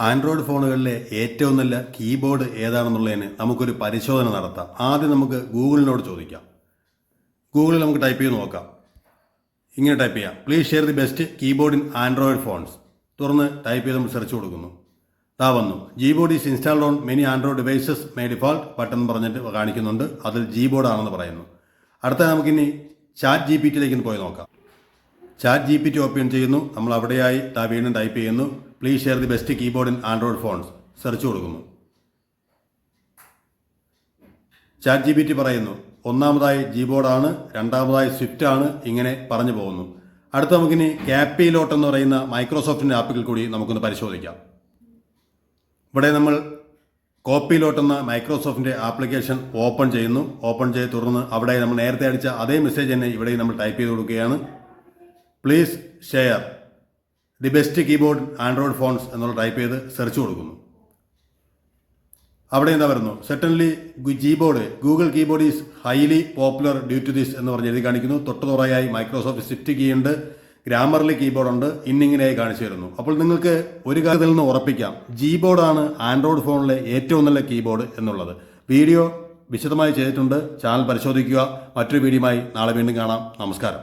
Android ഫോണുകളിലെ ഏറ്റവും നല്ല keyboard ഏതാണെന്നുള്ളതിന് നമുക്കൊരു പരിശോധന നടത്താം. ആദ്യം നമുക്ക് ഗൂഗിളിനോട് ചോദിക്കാം. ഗൂഗിളിൽ നമുക്ക് ടൈപ്പ് ചെയ്ത് നോക്കാം. ഇങ്ങനെ ടൈപ്പ് ചെയ്യാം. Please share the best keyboard in Android phones തുറന്ന് ടൈപ്പ് ചെയ്ത് നമ്മൾ സെർച്ച് കൊടുക്കുന്നു. താ വന്നു. Gboard is installed on many Android devices may default button പറഞ്ഞിട്ട് കാണിക്കുന്നുണ്ട്. അതിൽ ജീബോർഡ് ആണെന്ന് പറയുന്നു. അടുത്ത നമുക്കിനി ചാറ്റ് ജി പി ടിയിലേക്ക് പോയി നോക്കാം. Chat G P T open ചെയ്യുന്നു. നമ്മൾ അവിടെയായി താ വീണ്ടും ടൈപ്പ് ചെയ്യുന്നു. Please share the best keyboard in Android phones search കൊടുക്കുന്നു. ചാറ്റ് ജി പി ടി പറയുന്നു. ഒന്നാമതായി ജീബോർഡാണ് രണ്ടാമതായി സ്വിഫ്റ്റ് ആണ്. ഇങ്ങനെ പറഞ്ഞു പോകുന്നു. അടുത്ത നമുക്കിനി ക്യാപ്പി ലോട്ട് എന്ന് പറയുന്ന മൈക്രോസോഫ്റ്റിന്റെ ആപ്പിൽ കൂടി നമുക്കൊന്ന് പരിശോധിക്കാം. ഇവിടെ നമ്മൾ കോപ്പി ലോട്ട് എന്ന മൈക്രോസോഫ്റ്റിന്റെ ആപ്ലിക്കേഷൻ ഓപ്പൺ ചെയ്യുന്നു. ഓപ്പൺ ചെയ്ത് തുറന്ന് അവിടെ നമ്മൾ നേരത്തെ അടിച്ച അതേ മെസ്സേജ് തന്നെ ഇവിടെ നമ്മൾ ടൈപ്പ് ചെയ്ത് കൊടുക്കുകയാണ്. Please share the best keyboard Android phones എന്നുള്ള ടൈപ്പ് ചെയ്ത് സെർച്ച് കൊടുക്കുന്നു. അവിടെ എന്താ വരുന്നു certainly keyboard Google keyboard is highly popular due to this എന്ന് പറഞ്ഞ് എഴുതി കാണിക്കുന്നു. തൊട്ട് തുറയായി മൈക്രോസോഫ്റ്റ് സ്വിഫ്റ്റ് കീ ഉണ്ട് ഗ്രാമർലി കീബോർഡ് ഉണ്ട് ഇന്നിങ്ങനെയായി കാണിച്ചു തരുന്നു. അപ്പോൾ നിങ്ങൾക്ക് ഒരു കാര്യത്തിൽ നിന്ന് ഉറപ്പിക്കാം. ജീബോർഡാണ് ആൻഡ്രോയിഡ് ഫോണിലെ ഏറ്റവും നല്ല കീബോർഡ് എന്നുള്ളത്. വീഡിയോ വിശദമായി ചെയ്തിട്ടുണ്ട്. ചാനൽ പരിശോധിക്കുക. മറ്റൊരു വീഡിയോയുമായി നാളെ വീണ്ടും കാണാം. നമസ്കാരം.